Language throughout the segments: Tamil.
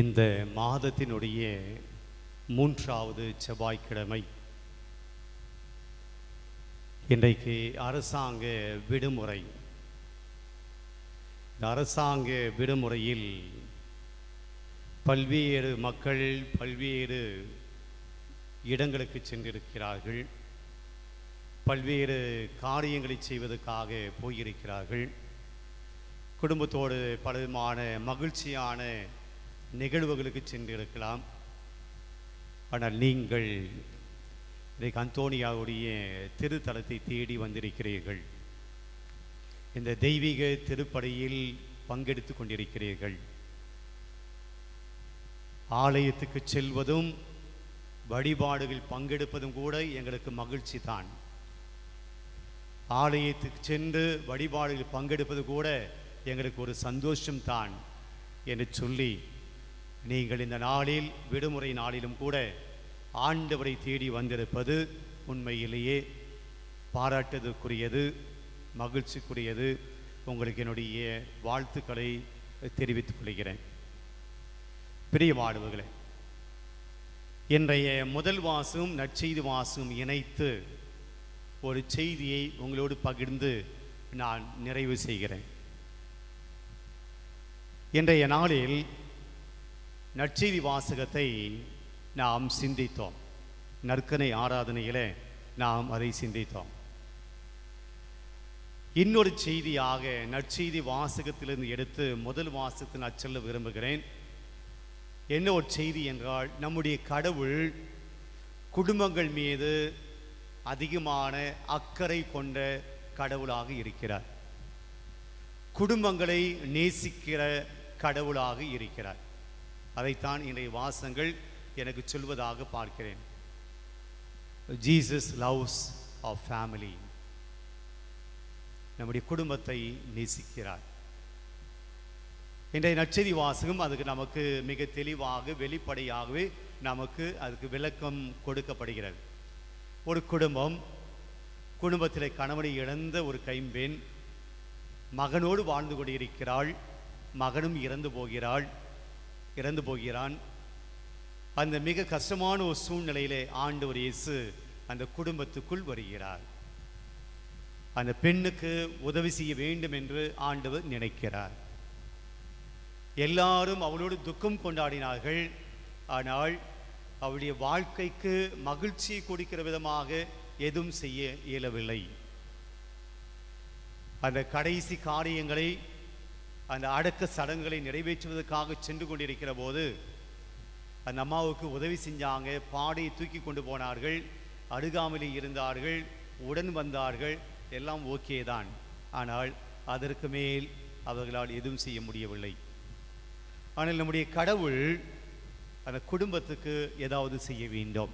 இந்த மாதத்தினுடைய மூன்றாவது செவ்வாய்க்கிழமை. இன்றைக்கு அரசாங்க விடுமுறை. இந்த அரசாங்க விடுமுறையில் பல்வேறு மக்கள் பல்வேறு இடங்களுக்கு சென்றிருக்கிறார்கள். பல்வேறு காரியங்களை செய்வதற்காக போயிருக்கிறார்கள். குடும்பத்தோடு பலவிதமான மகிழ்ச்சியான நிகழ்வுகளுக்கு சென்றிருக்கலாம். ஆனால் நீங்கள் இன்றைக்கு அந்தோனியாவுடைய திருத்தலத்தை தேடி வந்திருக்கிறீர்கள். இந்த தெய்வீக திருப்படையில் பங்கெடுத்து கொண்டிருக்கிறீர்கள். ஆலயத்துக்கு செல்வதும் வழிபாடுகள் பங்கெடுப்பதும் கூட எங்களுக்கு மகிழ்ச்சி தான். ஆலயத்துக்கு சென்று வழிபாடுகள் பங்கெடுப்பது கூட எங்களுக்கு ஒரு சந்தோஷம்தான் என்று சொல்லி நீங்கள் இந்த நாளில் விடுமுறை நாளிலும் கூட ஆண்டவரை தேடி வந்திருப்பது உண்மையிலேயே பாராட்டுதற்குரியது மகிழ்ச்சிக்குரியது. உங்களுக்கு என்னுடைய வாழ்த்துக்களை தெரிவித்துக் கொள்கிறேன். பிரியமானவர்களே இன்றைய முதல் வாசும் நற்செய்தி வாசும் இணைத்து ஒரு செய்தியை உங்களோடு பகிர்ந்து நான் நிறைவு செய்கிறேன். இன்றைய நாளில் நற்செய்தி வாசகத்தை நாம் சிந்தித்தோம். நற்கனை ஆராதனையிலே நாம் அதை சிந்தித்தோம். இன்னொரு செய்தியாக நற்செய்தி வாசகத்திலிருந்து எடுத்து முதல் வாசகத்தை நான் சொல்ல விரும்புகிறேன். என்ன ஒரு செய்தி என்றால் நம்முடைய கடவுள் குடும்பங்கள் மீது அதிகமான அக்கறை கொண்ட கடவுளாக இருக்கிறார். குடும்பங்களை நேசிக்கிற கடவுளாக இருக்கிறார். அதைத்தான் இன்றைய வாசங்கள் எனக்கு சொல்வதாக பார்க்கிறேன். ஜீசஸ் லவ்ஸ் ஆஃப் ஃபேமிலி நம்முடைய குடும்பத்தை நேசிக்கிறார். இன்றைய நற்செய்தி வாசகம் அதுக்கு நமக்கு மிக தெளிவாக வெளிப்படையாகவே நமக்கு அதுக்கு விளக்கம் கொடுக்கப்படுகிறது. ஒரு குடும்பம் குடும்பத்தில் கணவனை இழந்த ஒரு கைம்பெண் மகனோடு வாழ்ந்து கொண்டிருக்கிறாள் மகனும் இறந்து போகிறாள் இறந்து போகிறான். அந்த மிக கஷ்டமான ஒரு சூழ்நிலையிலே ஆண்டவர் இயேசு அந்த குடும்பத்துக்குள் வருகிறார். அந்த பெண்ணுக்கு உதவி செய்ய வேண்டும் என்று ஆண்டவர் நினைக்கிறார். எல்லாரும் அவளோடு துக்கம் கொண்டாடினார்கள். ஆனால் அவளுடைய வாழ்க்கைக்கு மகிழ்ச்சியை கொடுக்கிற விதமாக எதுவும் செய்ய இயலவில்லை. அந்த கடைசி காரியங்களை அந்த அடக்க சடங்குகளை நிறைவேற்றுவதற்காக சென்று கொண்டிருக்கிற போது அந்த அம்மாவுக்கு உதவி செஞ்சாங்க. பாடையை தூக்கி கொண்டு போனார்கள். அருகாமலே இருந்தார்கள். உடன் வந்தார்கள். எல்லாம் ஓகே தான். ஆனால் அதற்கு மேல் அவர்களால் எதுவும் செய்ய முடியவில்லை. ஆனால் நம்முடைய கடவுள் அந்த குடும்பத்துக்கு ஏதாவது செய்ய வேண்டும்.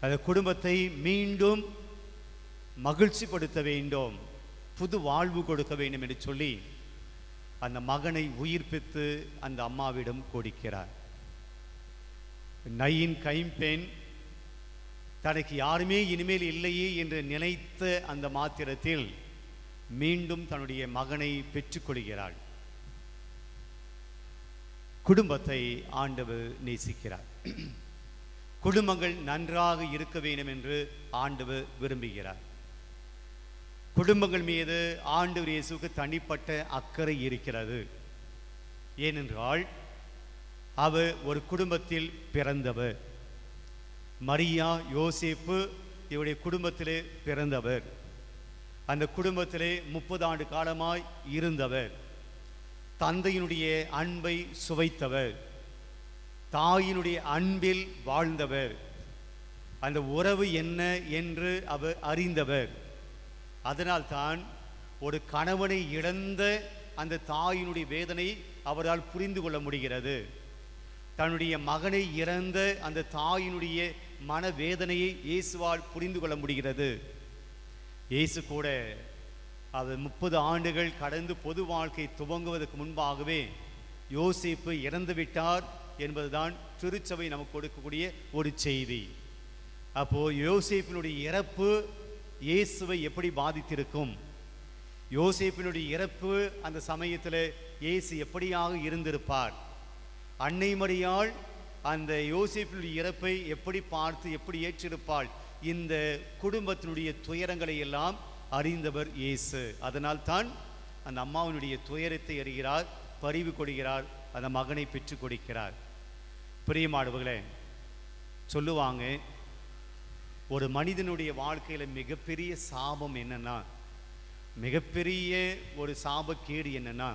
அந்த குடும்பத்தை மீண்டும் மகிழ்ச்சிப்படுத்த வேண்டும். புது வாழ்வு கொடுக்க வேண்டும் என்று சொல்லி அந்த மகனை உயிர்ப்பித்து அந்த அம்மாவிடம் கொடுக்கிறார். நையின் கைம்பெண் தனக்கு யாருமே இனிமேல் இல்லையே என்று நினைத்த அந்த மாத்திரத்தில் மீண்டும் தன்னுடைய மகனை பெற்றுக்கொள்கிறாள் குடும்பத்தை ஆண்டவர் நேசிக்கிறார். குடும்பங்கள் நன்றாக இருக்க வேண்டும் என்று ஆண்டவர் விரும்புகிறார். குடும்பங்கள் மீது ஆண்டவர் இயேசுக்கு தனிப்பட்ட அக்கறை இருக்கிறது. ஏனென்றால் அவர் ஒரு குடும்பத்தில் பிறந்தவர் மரியா யோசேப்பு இவருடைய குடும்பத்திலே பிறந்தவர் அந்த குடும்பத்திலே முப்பது ஆண்டு காலமாய் இருந்தவர் தந்தையினுடைய அன்பை சுவைத்தவர் தாயினுடைய அன்பில் வாழ்ந்தவர் அந்த உறவு என்ன என்று அவர் அறிந்தவர் அதனால்தான் ஒரு கணவனை இழந்த அந்த தாயினுடைய வேதனை அவரால் புரிந்து கொள்ள முடிகிறது. தன்னுடைய மகனை இறந்த அந்த தாயினுடைய மனவேதனையை இயேசுவால் புரிந்து கொள்ள முடிகிறது. இயேசு கூட அவர் முப்பது ஆண்டுகள் கடந்து பொது வாழ்க்கை துவங்குவதற்கு முன்பாகவே யோசிப்பு இறந்துவிட்டார் என்பதுதான் திருச்சபை நமக்கு கொடுக்கக்கூடிய ஒரு செய்தி. அப்போது யோசிப்பினுடைய இறப்பு இயேசுவை எப்படி பாதித்திருக்கும்? யோசேப்பினுடைய இறப்பு அந்த சமயத்தில் இயேசு எப்படியாக இருந்திருப்பார்? அன்னை மரியாள் அந்த யோசேப்பினுடைய இறப்பை எப்படி பார்த்து எப்படி ஏற்றிருப்பாள்? இந்த குடும்பத்தினுடைய துயரங்களை எல்லாம் அறிந்தவர் இயேசு. அதனால் தான் அந்த அம்மாவினுடைய துயரத்தை அறிகிறார் பரிவு கொடுக்கிறார் அந்த மகனை பெற்றுக் கொடுக்கிறார். பிரியமாடுவர்களே சொல்லுவாங்க ஒரு மனிதனுடைய வாழ்க்கையில் மிகப்பெரிய சாபம் என்னன்னா மிகப்பெரிய ஒரு சாபக்கேடு என்னன்னா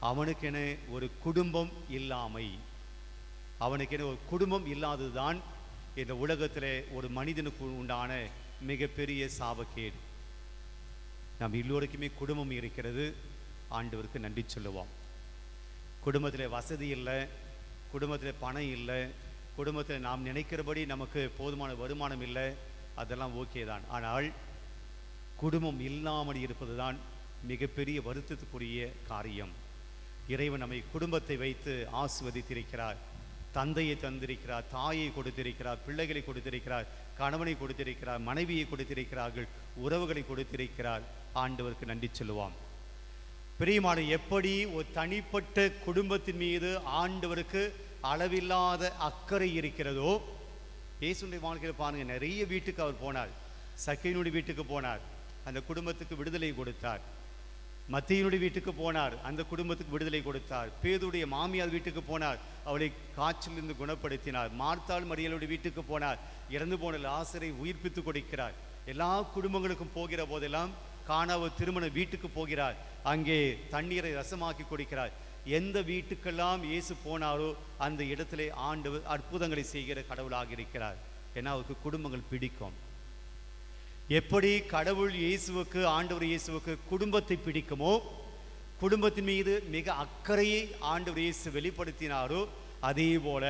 அவனுக்கென ஒரு குடும்பம் இல்லாமை. அவனுக்கென ஒரு குடும்பம் இல்லாததுதான் இந்த உலகத்தில் ஒரு மனிதனுக்கு உண்டான மிகப்பெரிய சாபக்கேடு. நாம் எல்லோருக்குமே குடும்பம் இருக்கிறது. ஆண்டவருக்கு நன்றி சொல்லுவோம். குடும்பத்தில் வசதி இல்லை குடும்பத்தில் பணம் இல்லை குடும்பத்தில் நாம் நினைக்கிறபடி நமக்கு போதுமான வருமானம் இல்லை அதெல்லாம் ஓகே தான். ஆனால் குடும்பம் இல்லாமல் இருப்பது தான் மிகப்பெரிய வருத்தத்துக்குரிய காரியம். இறைவன் நம்மை குடும்பத்தை வைத்து ஆசிர்வதித்திருக்கிறார். தந்தையை தந்திருக்கிறார் தாயை கொடுத்திருக்கிறார் பிள்ளைகளை கொடுத்திருக்கிறார் கணவனை கொடுத்திருக்கிறார் மனைவியை கொடுத்திருக்கிறார்கள் உறவுகளை கொடுத்திருக்கிறார். ஆண்டவருக்கு நன்றி சொல்லுவான் பிரியமான எப்படி ஒரு தனிப்பட்ட குடும்பத்தின் மீது ஆண்டவருக்கு அளவில்லாத அக்கறை இருக்கிறதோ இயேசுடைய வாழ்க்கையில் பாருங்கள் நிறைய வீட்டுக்கு அவர் போனார். சக்கையினுடைய வீட்டுக்கு போனார். அந்த குடும்பத்துக்கு விடுதலை கொடுத்தார். மத்தியினுடைய வீட்டுக்கு போனார். அந்த குடும்பத்துக்கு விடுதலை கொடுத்தார். பேதுடைய மாமியார் வீட்டுக்கு போனார். அவளை காய்ச்சலிருந்து குணப்படுத்தினார். மார்த்தாள் மரியலுடைய வீட்டுக்கு போனார். இறந்து போன லாசரை உயிர்ப்பித்து கொடுக்கிறார். எல்லா குடும்பங்களுக்கும் போகிற போதெல்லாம் காணாவ திருமண வீட்டுக்கு போகிறார். அங்கே தண்ணீரை ரசமாக்கி கொடுக்கிறார். எந்த வீட்டுக்கெல்லாம் இயேசு போனாரோ அந்த இடத்துல ஆண்டவர் அற்புதங்களை செய்கிற கடவுளாக இருக்கிறார். ஏன்னா அவருக்கு குடும்பங்கள் பிடிக்கும். எப்படி கடவுள் இயேசுவுக்கு ஆண்டவர் இயேசுவுக்கு குடும்பத்தை பிடிக்குமோ குடும்பத்தின் மீது மிக அக்கறையை ஆண்டவர் இயேசு வெளிப்படுத்தினாரோ அதே போல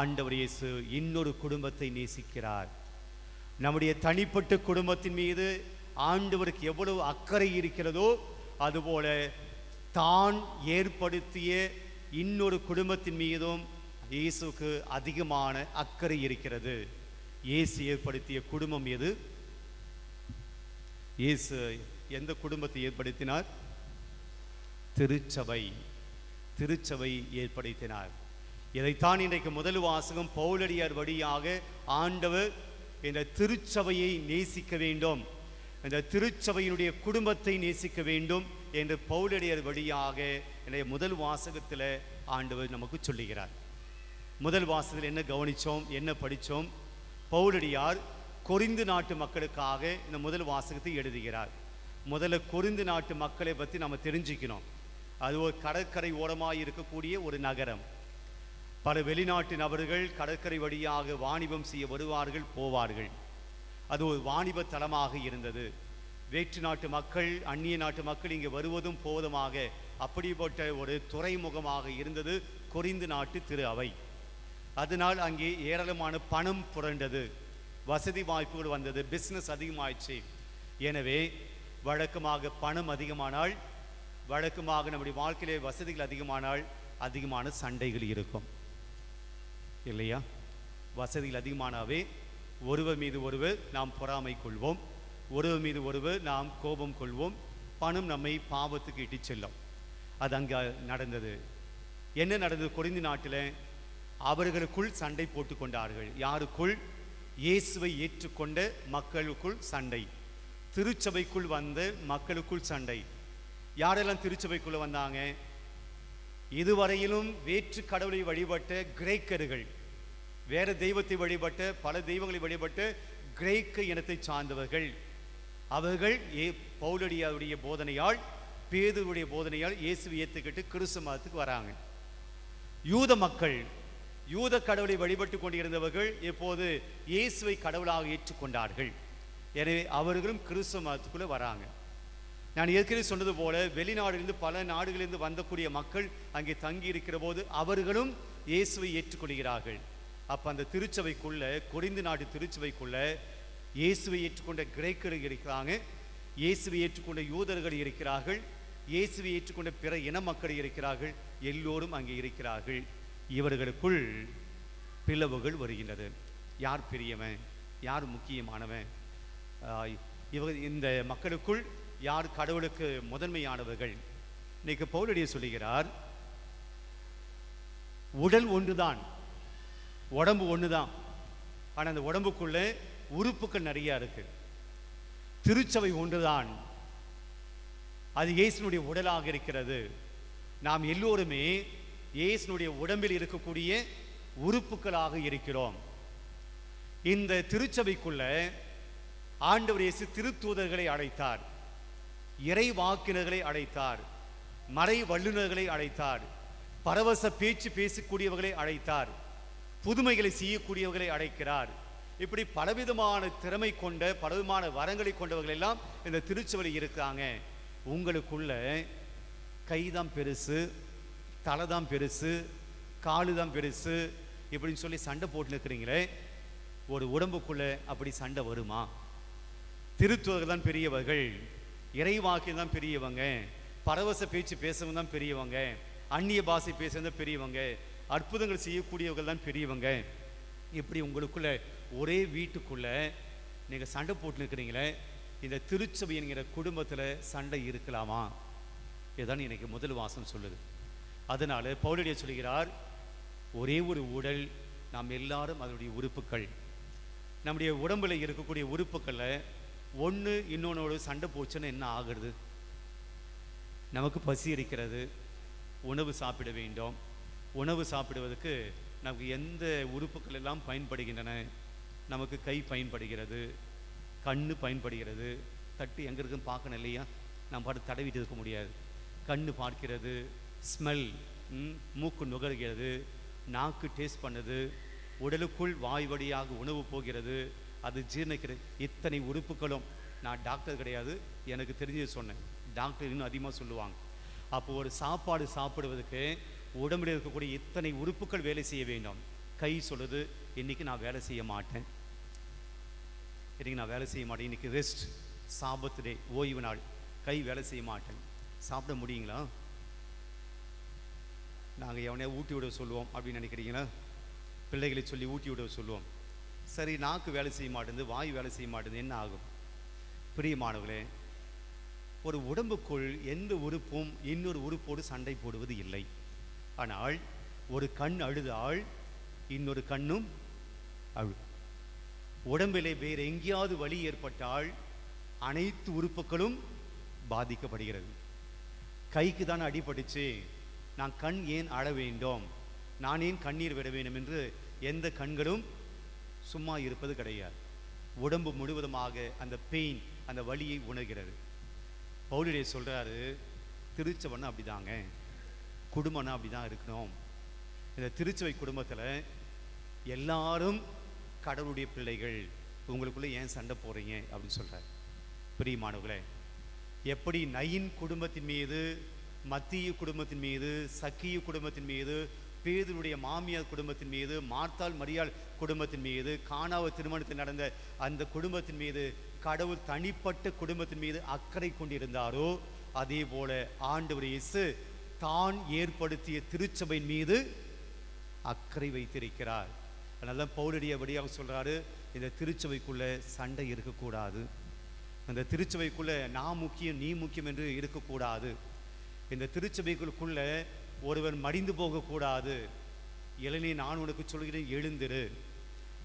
ஆண்டவர் இயேசு இன்னொரு குடும்பத்தை நேசிக்கிறார். நம்முடைய தனிப்பட்ட குடும்பத்தின் மீது ஆண்டவருக்கு எவ்வளவு அக்கறை இருக்கிறதோ அதுபோல தான் ஏற்படுத்திய இன்னொரு குடும்பத்தின் மீதும் இயேசுக்கு அதிகமான அக்கறை இருக்கிறது. இயேசு ஏற்படுத்திய குடும்பம் எது? இயேசு எந்த குடும்பத்தை ஏற்படுத்தினார்? திருச்சபை. திருச்சபை ஏற்படுத்தினார். இதைத்தான் இன்றைக்கு முதல் வாசகம் பௌலடியார் வழியாக ஆண்டவர் இந்த திருச்சபையை நேசிக்க வேண்டும். இந்த திருச்சபையினுடைய குடும்பத்தை நேசிக்க வேண்டும். என்று பவுலடியர் வழியாக என்னுடைய முதல் வாசகத்தில் ஆண்டவர் நமக்கு சொல்லுகிறார். முதல் வாசகத்தில் என்ன கவனிச்சோம் என்ன படித்தோம் பவுலடியார் கொரிந்து நாட்டு மக்களுக்காக இந்த முதல் வாசகத்தை எழுதுகிறார். முதல்ல கொரிந்து நாட்டு மக்களை பற்றி நம்ம தெரிஞ்சுக்கணும். அது ஒரு கடற்கரை ஓரமாக இருக்கக்கூடிய ஒரு நகரம். பல வெளிநாட்டு நபர்கள் கடற்கரை வழியாக வாணிபம் செய்ய வருவார்கள் போவார்கள். அது ஒரு வாணிப தலமாக இருந்தது. வேற்று நாட்டு மக்கள் அந்நிய நாட்டு மக்கள் இங்கே வருவதும் போவதுமாக அப்படிப்பட்ட ஒரு துறைமுகமாக இருந்தது கொரிந்து நாட்டு திரு அவை. அதனால் அங்கே ஏராளமான பணம் புரண்டது. வசதி வாய்ப்புகள் வந்தது. பிஸ்னஸ் அதிகமாயிடுச்சு எனவே வழக்கமாக பணம் அதிகமானால் வழக்கமாக நம்முடைய வாழ்க்கையிலே வசதிகள் அதிகமானால் அதிகமான சண்டைகள் இருக்கும். இல்லையா? வசதிகள் அதிகமானாவே ஒருவர் மீது ஒருவர் நாம் பொறாமை கொள்வோம். ஒருவர் மீது ஒருவர் நாம் கோபம் கொள்வோம். பணம் நம்மை பாவத்துக்கு இட்டுச் செல்லும். அது அங்கே நடந்தது. என்ன நடந்தது? குறைந்த நாட்டில் அவர்களுக்குள் சண்டை போட்டு கொண்டார்கள். யாருக்குள்? இயேசுவை ஏற்றுக்கொண்ட மக்களுக்குள் சண்டை. திருச்சபைக்குள் வந்த மக்களுக்குள் சண்டை. யாரெல்லாம் திருச்சபைக்குள்ள வந்தாங்க? இதுவரையிலும் வேற்று கடவுளை வழிபட்ட கிரேக்கர்கள். வேற தெய்வத்தை வழிபட்ட பல தெய்வங்களை வழிபட்ட கிரேக்க இனத்தை சார்ந்தவர்கள். அவர்கள் ஏ பவுலடியாருடைய போதனையால் பேதுருடைய போதனையால் இயேசுவை ஏற்றுக்கிட்டு கிறிஸ்து மதத்துக்கு வராங்க. யூத மக்கள் யூத கடவுளை வழிபட்டு கொண்டிருந்தவர்கள் இப்போது இயேசுவை கடவுளாக ஏற்றுக்கொண்டார்கள். எனவே அவர்களும் கிறிஸ்துவ மதத்துக்குள்ளே வராங்க. நான் ஏற்கனவே சொன்னது போல வெளிநாடுகளிலிருந்து பல நாடுகளிலிருந்து வந்தக்கூடிய மக்கள் அங்கே தங்கி இருக்கிற போது அவர்களும் இயேசுவை ஏற்றுக்கொள்கிறார்கள். அப்ப அந்த திருச்சபைக்குள்ள கொரிந்து நாட்டு திருச்சபைக்குள்ள இயேசுவை ஏற்றுக்கொண்ட கிரேக்கர்கள் இருக்கிறாங்க. இயேசுவை ஏற்றுக்கொண்ட யூதர்கள் இருக்கிறார்கள். இயேசுவை ஏற்றுக்கொண்ட பிற இன மக்கள் இருக்கிறார்கள். எல்லோரும் அங்கே இருக்கிறார்கள். இவர்களுக்குள் பிளவுகள் வருகின்றது. யார் பெரியவன்? யார் முக்கியமானவன்? ஆஹ் இந்த மக்களுக்குள் யார் கடவுளுக்கு முதன்மையானவர்கள்? இன்னைக்கு பௌலடிய சொல்லுகிறார் உடல் ஒன்றுதான். உடம்பு ஒண்ணுதான் ஆனா அந்த உடம்புக்குள்ளே உறுப்புகள் நிறைய இருக்கு. திருச்சபை ஒன்றுதான். அது இயேசுனுடைய உடலாக இருக்கிறது. நாம் எல்லோருமே இயேசுனுடைய உடம்பில் இருக்கக்கூடிய உறுப்புகளாக இருக்கிறோம். இந்த திருச்சபைக்குள்ள ஆண்டவர் இயேசு திருத்தூதர்களை அழைத்தார். இறை வாக்கினர்களை அழைத்தார். மறை வல்லுநர்களை அழைத்தார். பரவச பேச்சு பேசக்கூடியவர்களை அழைத்தார். புதுமைகளை செய்யக்கூடியவர்களை அழைக்கிறார். இப்படி பலவிதமான திறமை கொண்ட பலவிதமான வரங்களை கொண்டவர்கள் எல்லாம் இந்த திருச்சுவலி இருக்காங்க. உங்களுக்குள்ள கைதான் பெருசு தலை தான் பெருசு காலு தான் பெருசு இப்படின்னு சொல்லி சண்டை போட்டு நிற்கிறீங்களே ஒரு உடம்புக்குள்ளே அப்படி சண்டை வருமா? திருத்துவர்கள் தான் பெரியவர்கள் இறைவாக்கியம் தான் பெரியவங்க பரவச பேச்சு பேசவங்க தான் பெரியவங்க அந்நிய பாஷை பேசுறது பெரியவங்க அற்புதங்கள் செய்யக்கூடியவர்கள் தான் பெரியவங்க. இப்படி உங்களுக்குள்ள ஒரே வீட்டுக்குள்ள நீங்க சண்டை போட்டு நிற்கிறீங்களே இந்த திருச்சபை என்கிற குடும்பத்துல சண்டை இருக்கலாமா? இதுதான் எனக்கு முதல் வாசம் சொல்லுது. அதனால பவுலடிய சொல்கிறார் ஒரே ஒரு உடல் நாம் எல்லாரும் அதனுடைய உறுப்புகள். நம்முடைய உடம்புல இருக்கக்கூடிய உறுப்புக்களை ஒன்று இன்னொன்னோட சண்டை போச்சுன்னு என்ன ஆகுறது? நமக்கு பசி இருக்கிறது உணவு சாப்பிட வேண்டும். உணவு சாப்பிடுவதற்கு நமக்கு எந்த உறுப்புகள் எல்லாம் பயன்படுகின்றன? நமக்கு கை பயன்படுகிறது கண்ணு பயன்படுகிறது. தட்டு எங்கே இருக்குன்னு பார்க்கணும் இல்லையா? நம்ம பாட்டு தடவிட்டு இருக்க முடியாது. கண்ணு பார்க்கிறது ஸ்மெல் மூக்கு நுகர்கிறது நாக்கு டேஸ்ட் பண்ணுது உடலுக்குள் வாய் வழியாக உணவு போகிறது அது ஜீரணிக்கிறது இத்தனை உறுப்புகளும் நான் டாக்டர் கிடையாது எனக்கு தெரிஞ்சது சொன்னேன். டாக்டர் இன்னும் அதிகமாக சொல்லுவாங்க. அப்போ ஒரு சாப்பாடு சாப்பிடுவதற்கு உடம்புல இருக்கக்கூடிய இத்தனை உறுப்புகள் வேலை செய்ய வேண்டும். கை சொல்லுது இன்னைக்கு நான் வேலை செய்ய மாட்டேன். இன்னைக்கு நான் வேலை செய்ய மாட்டேன். இன்னைக்கு ரெஸ்ட் சாபத்து டே ஓய்வு நாள். கை வேலை செய்ய மாட்டேன். சாப்பிட முடியுங்களா? நாங்கள் எவனையா ஊட்டி விட சொல்லுவோம் அப்படின்னு நினைக்கிறீங்களா? பிள்ளைகளை சொல்லி ஊட்டி விட சொல்லுவோம். சரி நாக்கு வேலை செய்ய மாட்டேங்குது வாய் வேலை செய்ய மாட்டேங்குது என்ன ஆகும்? பிரியமானவர்களே ஒரு உடம்புக்குள் எந்த உறுப்பும் இன்னொரு உறுப்போடு சண்டை போடுவது இல்லை. ஆனால் ஒரு கண் அழுதால் இன்னொரு கண்ணும் அழு உடம்பிலே வேறு எங்கேயாவது வலி ஏற்பட்டால் அனைத்து உறுப்புகளும் பாதிக்கப்படுகிறது. கைக்கு தான் அடிபட்டுச்சு நான் கண் ஏன் அழ வேண்டும்? நான் ஏன் கண்ணீர் விட வேண்டும்? என்று எந்த கண்களும் சும்மா இருப்பது கிடையாது. உடம்பு முழுவதுமாக அந்த பெயின் அந்த வலியை உணர்கிறது. பவுலிலே சொல்கிறாரு திருச்சபைன்னா அப்படிதாங்க. குடும்பம்னா அப்படிதான் இருக்கணும். இந்த திருச்சபை குடும்பத்தில் எல்லாரும் கடவுளுடைய பிள்ளைகள் உங்களுக்குள்ளே ஏன் சண்டை போகிறீங்க அப்படின்னு சொல்கிறார் பிரியமானவர்களே எப்படி நயின் குடும்பத்தின் மீது மத்திய குடும்பத்தின் மீது சக்கிய குடும்பத்தின் மீது பேதருடைய மாமியார் குடும்பத்தின் மீது மார்த்தாள் மரியாள் குடும்பத்தின் மீது காணாவ திருமணத்தில் நடந்த அந்த குடும்பத்தின் மீது கடவுள் தனிப்பட்ட குடும்பத்தின் மீது அக்கறை கொண்டிருந்தாரோ அதே போல ஆண்டவர் இயேசு தான் ஏற்படுத்திய திருச்சபையின் மீது அக்கறை வைத்திருக்கிறார். அதனால தான் பவுலடிய வழியாக இந்த திருச்சபைக்குள்ளே சண்டை இருக்கக்கூடாது. அந்த திருச்சபைக்குள்ளே நான் முக்கியம் நீ முக்கியம் என்று இருக்கக்கூடாது. இந்த திருச்சபைக்குள்ளே ஒருவர் மடிந்து போகக்கூடாது. இளநீ நான் உனக்கு சொல்கிறேன் எழுந்திரு.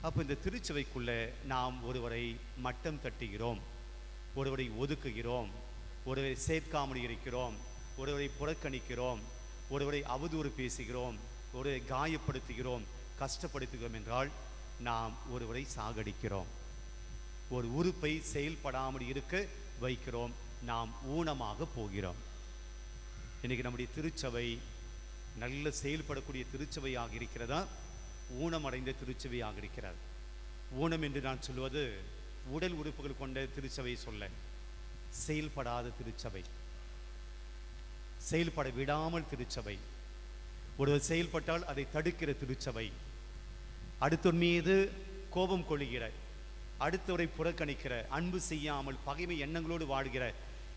அப்போ இந்த திருச்சபைக்குள்ளே நாம் ஒருவரை மட்டம் தட்டுகிறோம். ஒருவரை ஒதுக்குகிறோம். ஒருவரை சேர்க்காமல் இருக்கிறோம். ஒருவரை புறக்கணிக்கிறோம். ஒருவரை அவதூறு பேசுகிறோம். ஒருவரை காயப்படுத்துகிறோம். கஷ்டப்படுத்துகிறோம் என்றால் நாம் ஒருவரை சாகடிக்கிறோம். ஒரு உறுப்பை செயல்படாமல் இருக்க வைக்கிறோம். நாம் ஊனமாக போகிறோம். இன்னைக்கு நம்முடைய திருச்சபை நல்ல செயல்படக்கூடிய திருச்சபையாக இருக்கிறதா? ஊனமடைந்த திருச்சபையாக இருக்கிறார். ஊனம் என்று நான் சொல்வது உடல் உறுப்புகள் கொண்ட திருச்சபை சொல்ல. செயல்படாத திருச்சபை. செயல்பட விடாமல் திருச்சபை. ஒருவர் செயல்பட்டால் அதை தடுக்கிற திருச்சபை. அடுத்தவர் மீது கோபம் கொள்ளுகிற அடுத்தவரை புறக்கணிக்கிற அன்பு செய்யாமல் பகைமை எண்ணங்களோடு வாழ்கிற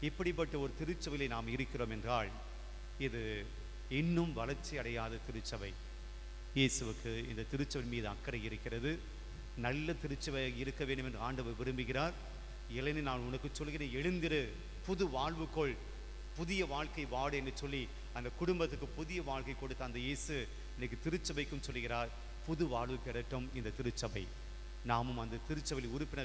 இப்படிப்பட்ட ஒரு திருச்சபையில் நாம் இருக்கிறோம் என்றால் இது இன்னும் வளர்ச்சி அடையாத திருச்சபை. இயேசுவுக்கு இந்த திருச்சபை மீது அக்கறை இருக்கிறது. நல்ல திருச்சபை இருக்க வேண்டும் என்று ஆண்டவர் விரும்புகிறார். இளைஞர் நான் உனக்கு சொல்கிறேன் எழுந்திரு. புது வாழ்வுக்குள் புதிய வாழ்க்கை வாடு என்று சொல்லி அந்த குடும்பத்துக்கு புதிய வாழ்க்கை கொடுத்த அந்த இயேசு இன்னைக்கு திருச்சபைக்கும் சொல்கிறார் புது வாழ்வு பெறட்டும் இந்த திருச்சபை. நாமும் அந்த திருச்சபையில் உறுப்பினர்